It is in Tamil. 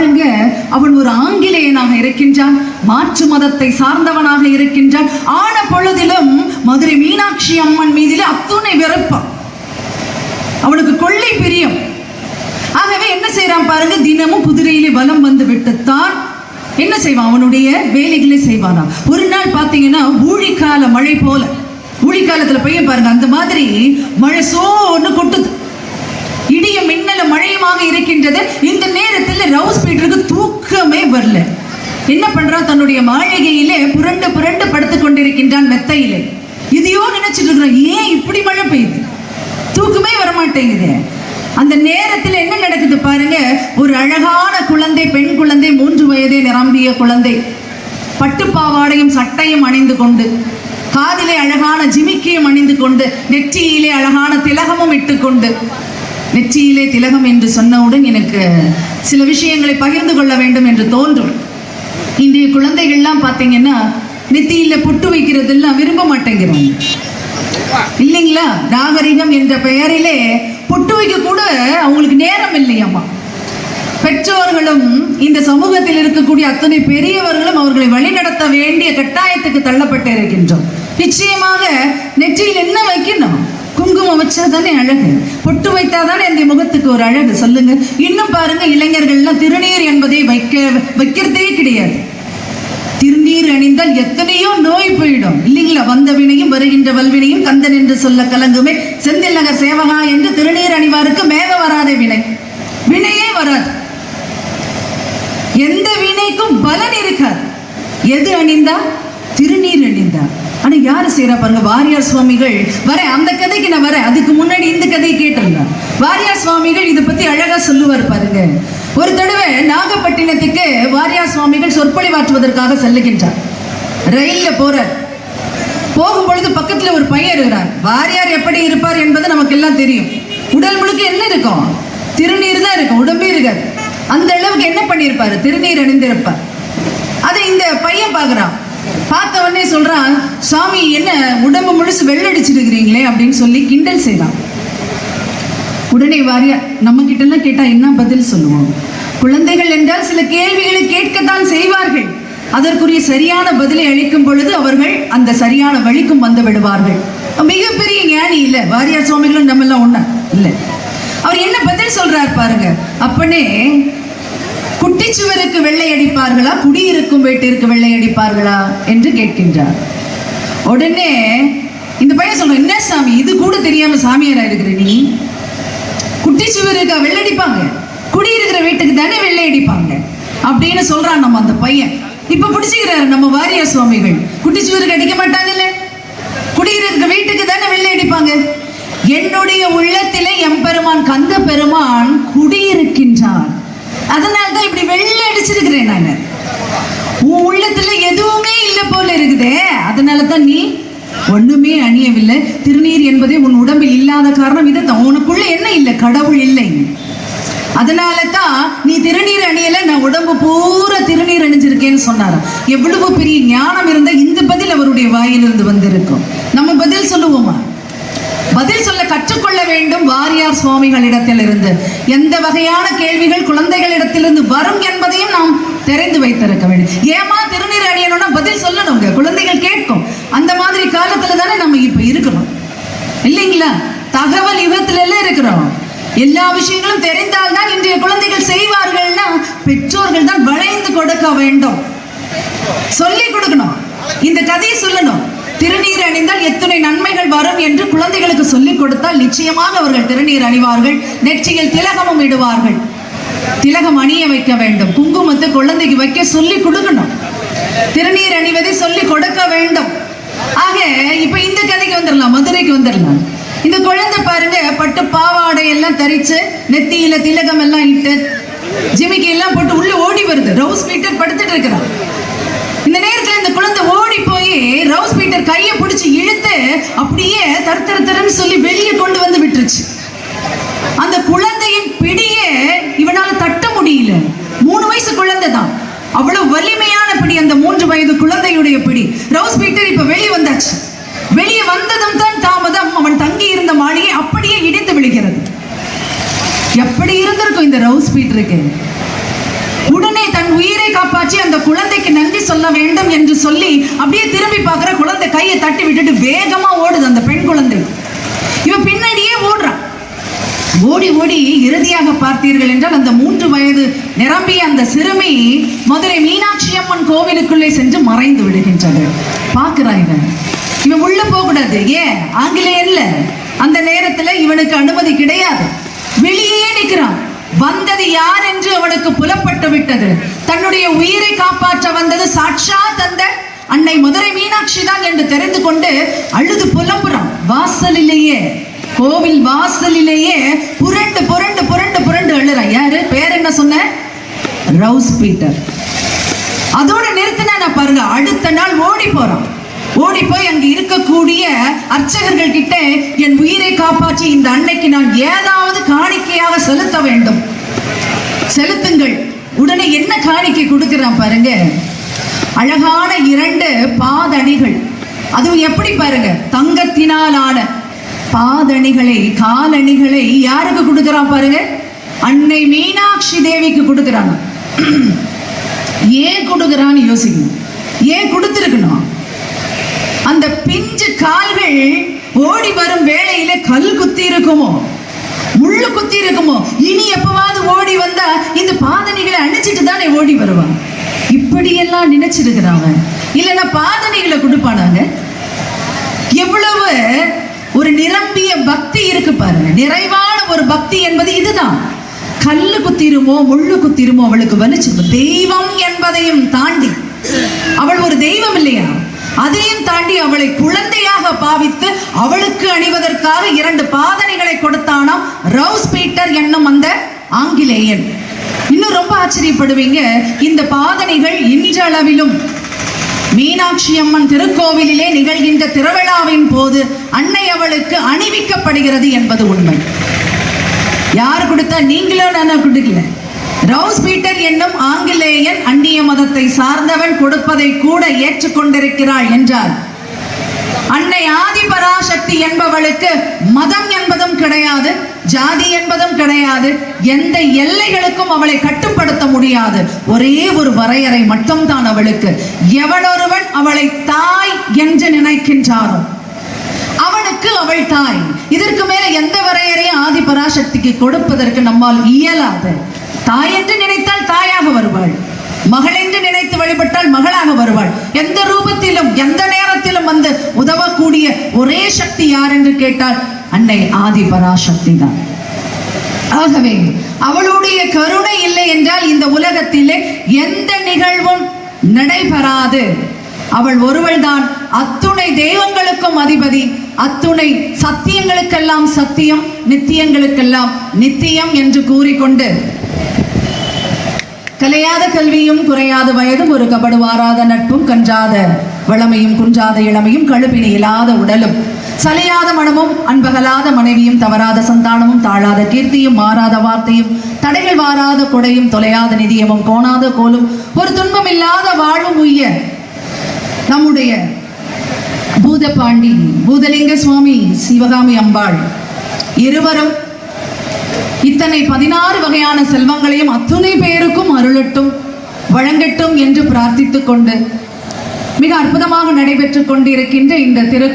பாருங்க. அவன் ஒரு ஆங்கிலேயனாக இருக்கின்றான். மாற்று மதத்தை சார்ந்தவனாக இருக்கின்றான். ஆன பொழுதிலும் மதுரை மீனாட்சி அம்மன் மீதிலே அத்துணை வெறுப்பான் அவனுக்கு கொள்ளை பிரியம். ஆகவே என்ன செய்யறான் பாருங்க. தினமும் குதிரையிலே வலம் வந்து விட்டுத்தான். என்ன செய்வான்? அவனுடைய வேலைகளை செய்வானா? ஒரு நாள் பார்த்தீங்கன்னா ஊழிக்கால மழை போல. ஊழிக்காலத்துல பையன் பாருங்க. அந்த மாதிரி மழை சோன்னு கொட்டுது. இடிய மின்னல மழை மழையுமாக இருக்கின்றது. இந்த நேரத்தில் ரவுஸ் பீட்டருக்கு தூக்கமே வரல. என்ன பண்றான் தன்னுடைய மாளிகையிலே புரண்டு புரண்டு படுத்துக் கொண்டிருக்கின்றான் மெத்தையிலே. இதையோ நினைச்சிட்டு இருக்கிறோம் ஏன் இப்படி மழை பெய்யுது? தூக்கமே வரமாட்டேங்குது. அந்த நேரத்தில் என்ன நடக்குது பாருங்க. ஒரு அழகான குழந்தை பெண் குழந்தை மூன்று வயதே நிரம்பிய குழந்தை. பட்டுப்பாவாடையும் சட்டையும் அணிந்து கொண்டு காதிலே அழகான ஜிமிக்கியும் அணிந்து கொண்டு நெற்றியிலே அழகான திலகமும் இட்டுக்கொண்டு நெற்றியிலே திலகம் என்று சொன்னவுடன் எனக்கு சில விஷயங்களை பகிர்ந்து கொள்ள வேண்டும் என்று தோன்றும். இன்றைய குழந்தைகள்லாம் பார்த்தீங்கன்னா நெத்தியில பொட்டு வைக்கிறதெல்லாம் விரும்ப மாட்டேங்கிறாங்க இல்லைங்களா? நாகரிகம் என்ற பெயரிலே பொட்டு வைக்க கூட அவங்களுக்கு நேரம் இல்லையாம்மா. பெற்றோர்களும் இந்த சமூகத்தில் இருக்கக்கூடிய அத்தனை பெரியவர்களும் அவர்களை வழிநடத்த வேண்டிய கட்டாயத்துக்கு தள்ளப்பட்டு இருக்கின்றோம். நிச்சயமாக நெற்றியில் குங்குமம் தானே அழகு? பொட்டு வைத்தா தானே இந்த முகத்துக்கு ஒரு அழகு? சொல்லுங்க. இன்னும் பாருங்க இளைஞர்கள்லாம் திருநீர் என்பதை வைக்க வைக்கிறதே கிடையாது. திருநீர் அணிந்தால் எத்தனையோ நோய் போயிடும். இல்லைங்களா? வந்த வினையும் வருகின்ற வல்வினையும் கந்தன் என்று சொல்ல கலங்குமே. செந்தில் நகர் சேவகா என்று திருநீர் அணிவாருக்கு மேவ வராத வினை. வினையே வராது. எந்த வினைக்கும் பலன் இருக்காது. எது அணிந்தா? திருநீர் அணிந்தா. ஆனா யாரு செய்யறா பாருங்க வாரியார் சுவாமிகள். வரேன் அந்த கதைக்கு நான் வரேன். அதுக்கு முன்னாடி இந்த கதையை கேட்டிருந்தேன். வாரியார் சுவாமிகள் இதை பத்தி அழகா சொல்லுவார் பாருங்க. ஒரு தடவை நாகப்பட்டினத்துக்கு வாரியார் சுவாமிகள் சொற்பொழிவாற்றுவதற்காக செல்லுகின்றார். ரயில்ல போறார். போகும் பொழுது பக்கத்துல ஒரு பையன் இருக்கிறார் வாரியார் எப்படி இருப்பார் என்பது நமக்கு எல்லாம் தெரியும். உடல் முழுக்க என்ன இருக்கும்? திருநீர் தான் இருக்கும். உடம்பே இருக்காது. அந்த அளவுக்கு என்ன பண்ணியிருப்பாரு? திருநீர் அணிந்திருப்பார். அதை இந்த பையன் பார்க்குறான். பார்த்த உடனே சொல்றான் சுவாமி என்ன உடம்பு முழுசு வெள்ளடிச்சிருக்கிறீங்களே? அப்படின்னு சொல்லி கிண்டல் செய்தான். உடனே வாரியா நம்ம கிட்ட எல்லாம் கேட்டா என்ன பதில் சொல்லுவோம்? குழந்தைகள் என்றால் சில கேள்விகளை கேட்கத்தான் செய்வார்கள். அதற்குரிய சரியான பதிலை அளிக்கும் பொழுது அவர்கள் அந்த சரியான வழிக்கும் வந்து விடுவார்கள். மிகப்பெரிய ஞானி இல்ல. வாரியார் சுவாமிகளும் நம்ம எல்லாம் இல்லை இல்ல. அவர் என்ன பதில் சொல்றார் பாருங்க. அப்பனே குட்டிச்சுவருக்கு வெள்ளை அடிப்பார்களா? குடியிருக்கும் வீட்டிற்கு வெள்ளை அடிப்பார்களா? என்று கேட்கின்றார். உடனே இந்த பையன் சொல்றான் என்ன சாமி? இது கூட தெரியாம சாமியாரா இருக்கிற நீ? குட்டி சுவருக்கு வெள்ளடிப்பாங்க குடியிருக்கிற வீட்டுக்கு தானே வெள்ளை அடிப்பாங்க. அப்படின்னு சொல்றான் நம்ம அந்த பையன். இப்ப பிடிச்சிக்கிறாரு நம்ம வாரியார் சுவாமிகள். குட்டி சுவருக்கு அடிக்க மாட்டாங்கல்ல? குடியிருக்கிற வீட்டுக்கு தானே வெள்ளை அடிப்பாங்க? என்னுடைய உள்ளத்திலே எம்பெருமான் கந்த பெருமான் குடியிருக்கின்றான் அதனால தான் இப்படி வெள்ளை அடிச்சிருக்கிறேன் நான். உன் உள்ளத்துல எதுவுமே இல்லை போல இருக்குதே. அதனால தான் நீ ஒண்ணுமே அணியவில்லை. திருநீர் என்பதே உன் உடம்பில் இல்லாத காரணம். இதை உனக்குள்ள என்ன இல்லை? கடவுள் இல்லை. அதனால தான் நீ திருநீர் அணியல. நான் உடம்பு பூரா திருநீர் அணிஞ்சிருக்கேன்னு சொன்னாராம் எவ்வளவு பெரிய ஞானம் இருந்தா இந்த பதில் அவருடைய வாயிலிருந்து வந்திருக்கும். நம்ம பதில் சொல்லுவோமா? பதில் சொல்ல கற்றுக்கொள்ள வேண்டும் வாரியார் சுவாமிகளிடத்திலிருந்து. எந்த வகையான கேள்விகள் குழந்தைகளிடத்திலிருந்து வரும் என்பதையும் நாம் தெரிந்து வைத்திருக்க வேண்டும். ஏமா திருநீர் அணியணும்னா பதில் சொல்லணுங்க குழந்தைகள் கேட்கும். அந்த மாதிரி காலத்துல தானே நம்ம இப்ப இருக்கிறோம் இல்லைங்களா? தகவல் யுகத்துல எல்லாம் இருக்கிறோம். எல்லா விஷயங்களும் தெரிந்தால்தான் இன்றைய குழந்தைகள் செய்வார்கள்னா பெற்றோர்கள் தான் வளைந்து கொடுக்க வேண்டும். சொல்லி கொடுக்கணும். இந்த கதையை சொல்லணும். திருநீர் அணிந்தால் எத்தனை நன்மைகள் வரும் என்று குழந்தைகளுக்கு சொல்லிக் கொடுத்தால் நிச்சயமாக அவர்கள் திருநீர் அணிவார்கள். நெற்றியில் திலகமும் இடுவார்கள். திலகம் அணிய வைக்க வேண்டும். குங்குமத்தை குழந்தைக்கு வைக்க சொல்லி கொடுக்கணும். திருநீர் அணிவதை சொல்லி கொடுக்க வேண்டும். ஆக இப்ப இந்த கதைக்கு வந்துடலாம் மதுரைக்கு வந்துடலாம். இந்த குழந்தை பாருங்க பட்டு பாவாடை எல்லாம் தரிச்சு நெத்தியில திலகம் எல்லாம் இட்டு ஜிமிக்கு எல்லாம் போட்டு உள்ள ஓடி வருது. ரவுஸ் மீட்டர் படுத்துட்டு இருக்கிறான். இந்த நேரத்துல இந்த குழந்தை ஓடி ரவுஸ் பீட்டர் கையை பிடிச்சி இழுத்து அப்படியே தரு தரு தருன்னு சொல்லி வெளியே கொண்டு வந்து விட்டுருச்சு. அந்த குழந்தையின் பிடியே இவனால தட்ட முடியல. மூணு வயசு குழந்தை தான். அவ்வளவு வலிமையான பிடி அந்த மூன்று வயது குழந்தையுடைய பிடி. ரவுஸ் பீட்டர் இப்ப வெளியே வந்தாச்சு. வெளியே வந்ததும் தான் தாமதம். அவன் தங்கி இருந்த மாளிகை அப்படியே இடிந்து விழுகிறது. எப்படி இருந்திருக்கும் இந்த ரவுஸ் பீட்டருக்கு? உடனே தன் உயிரை காப்பாற்றி அந்த குழந்தைக்கு நன்றி சொல்ல வேண்டும் என்று சொல்லி அப்படியே திரும்பி பார்க்குற குழந்தை கையை தட்டி விட்டுட்டு வேகமா ஓடுது அந்த பெண் குழந்தை. இவன் பின்னாடியே ஓடுறான் ஓடி ஓடி இறுதியாக பார்த்தீர்கள் என்றால் அந்த மூன்று வயது நிரம்பிய அந்த சிறுமி மதுரை மீனாட்சி அம்மன் கோவிலுக்குள்ளே சென்று மறைந்து விடுகின்றது. பார்க்கிறான் இவன் இவன் உள்ள போக கூடாது ஏன் ஆங்கிலேயன்ல அந்த நேரத்துல இவனுக்கு அனுமதி கிடையாது. வெளியே நிற்கிறான் வந்தது யார் என்று அவனுக்கு புலப்பட்டு விட்டது. தன்னுடைய உயிரை காப்பாற்ற வந்தது சாட்சாத் தந்த அன்னை மதுரை மீனாட்சி தான் என்று தெரிந்து கொண்டு அழுது புலம்புறான். வாசலிலேயே கோவில் வாசலிலேயே புரண்டு புரண்டு புரண்டு புரண்டு அழுறான் யாரு? பேர் என்ன சொன்ன? Rouse Peter. அதோட நிறுத்தினா நான் பாருங்க அடுத்த நாள் ஓடி போறான். ஓடி போய் அங்கு இருக்கக்கூடிய அர்ச்சகர்கள் கிட்ட என் உயிரை காப்பாற்றி இந்த அன்னைக்கு நான் ஏதாவது காணிக்கையாக செலுத்த வேண்டும். செலுத்துங்கள். உடனே என்ன காணிக்கை கொடுக்குறான் பாருங்க. அழகான இரண்டு பாதணிகள். அதுவும் எப்படி பாருங்க? தங்கத்தினால் ஆன பாதணிகளை காலணிகளை யாருக்கு கொடுக்குறான் பாருங்க? அன்னை மீனாட்சி தேவிக்கு கொடுக்குறாங்க. ஏன் கொடுக்குறான்னு யோசிக்கணும் ஏன் கொடுத்துருக்கணும்? அந்த பிஞ்சு கால்கள் ஓடி வரும் வேளையில கல் குத்தி இருக்குமோ? முள்ளு குத்தி இருக்குமோ? இனி எப்பவாவது ஓடி வந்தா இந்த பாதணிகளை அணிச்சிட்டு தானே ஓடி வருவான் இப்படியெல்லாம் நினைச்சிருக்கிறாங்க இல்லைன்னா பாதணிகளை கொடுப்பானாங்க? எவ்வளவு ஒரு நிரம்பிய பக்தி இருக்கு பாருங்க. நிறைவான ஒரு பக்தி என்பது இதுதான். கல்லு குத்திருமோ முள்ளு குத்திருமோ அவளுக்கு வலிச்சு தெய்வம் என்பதையும் தாண்டி. அவள் ஒரு தெய்வம் இல்லையா? அதையும் தாண்டி அவளை குழந்தையாக பாவித்து அவளுக்கு அணிவதற்காக இரண்டு பாதனைகளை கொடுத்தானாம் ரவுஸ் பீட்டர் என்னும் அந்த ஆங்கிலேயன். இன்னும் ரொம்ப ஆச்சரியப்படுவீங்க இந்த பாதனைகள் இன்றளவிலும் மீனாட்சி அம்மன் திருக்கோவிலிலே நிகழ்கின்ற திருவிழாவின் போது அன்னை அவளுக்கு அணிவிக்கப்படுகிறது என்பது உண்மை. யார் கொடுத்தா நீங்களும் நான் கொடுக்கல. ரவுஸ் பீட்டர் என்னும் ஆங்கிலேயன் அந்நிய மதத்தை சார்ந்தவன் கொடுப்பதை கூட ஏற்றுக்கொண்டிருக்கிறாள் என்றார். அன்னை ஆதிபராசக்தி என்பவளுக்கு மதம் என்பதும் கிடையாது ஜாதி என்பதும் கிடையாது எந்த எல்லைகளுக்கும் அவளை கட்டுப்படுத்த முடியாது. ஒரே ஒரு வரையறை மட்டும்தான் அவளுக்கு. எவனொருவன் அவளை தாய் என்று நினைக்கின்றாரோ அவனுக்கு அவள் தாய். இதற்கு மேல எந்த வரையறையும் ஆதி பராசக்திக்கு கொடுப்பதற்கு நம்மால் இயலாது. தாய் என்று நினைத்தால் தாயாக வருவாள். மகள் என்று நினைத்து வழிபட்டால் மகளாக வருவாள். எந்த ரூபத்திலும் எந்த நேரத்திலும் வந்து உதவக்கூடிய ஒரே சக்தி யார் என்று கேட்டால் அன்னை ஆதி பராசக்தி தான். ஆகவே அவளுடைய கருணை இல்லை என்றால் இந்த உலகத்திலே எந்த நிகழ்வும் நடைபெறாது. அவள் ஒருவள்தான் அத்துணை தெய்வங்களுக்கும் அதிபதி. அத்துணை சத்தியங்களுக்கெல்லாம் சத்தியம் நித்தியங்களுக்கெல்லாம் நித்தியம் என்று கூறிக்கொண்டு கலையாத கல்வியும் குறையாத வயதும் ஒரு கபடு வாராத நட்பும் கஞ்சாத வளமையும் குன்றாத இளமையும் கழுப்பினி இல்லாத உடலும். சலையாத மனமும் அன்பகலாத மனைவியும் தவறாத சந்தானமும் தாழாத கீர்த்தியும் மாறாத வார்த்தையும் தடைகள் வாராத கொடையும் தொலையாத நிதியமும் கோணாத கோலும் ஒரு துன்பம் இல்லாத வாழ்வும் உய்ய நம்முடைய பூதபாண்டி பூதலிங்க சுவாமி சிவகாமி அம்பாள். இருவரும் இத்தனை பதினாறு வகையான செல்வங்களையும் அத்துணை பேருக்கும் அருளட்டும் வழங்கட்டும் என்று பிரார்த்தித்துக் கொண்டு மிக அற்புதமாக நடைபெற்றுக் கொண்டிருக்கின்ற இந்த திரு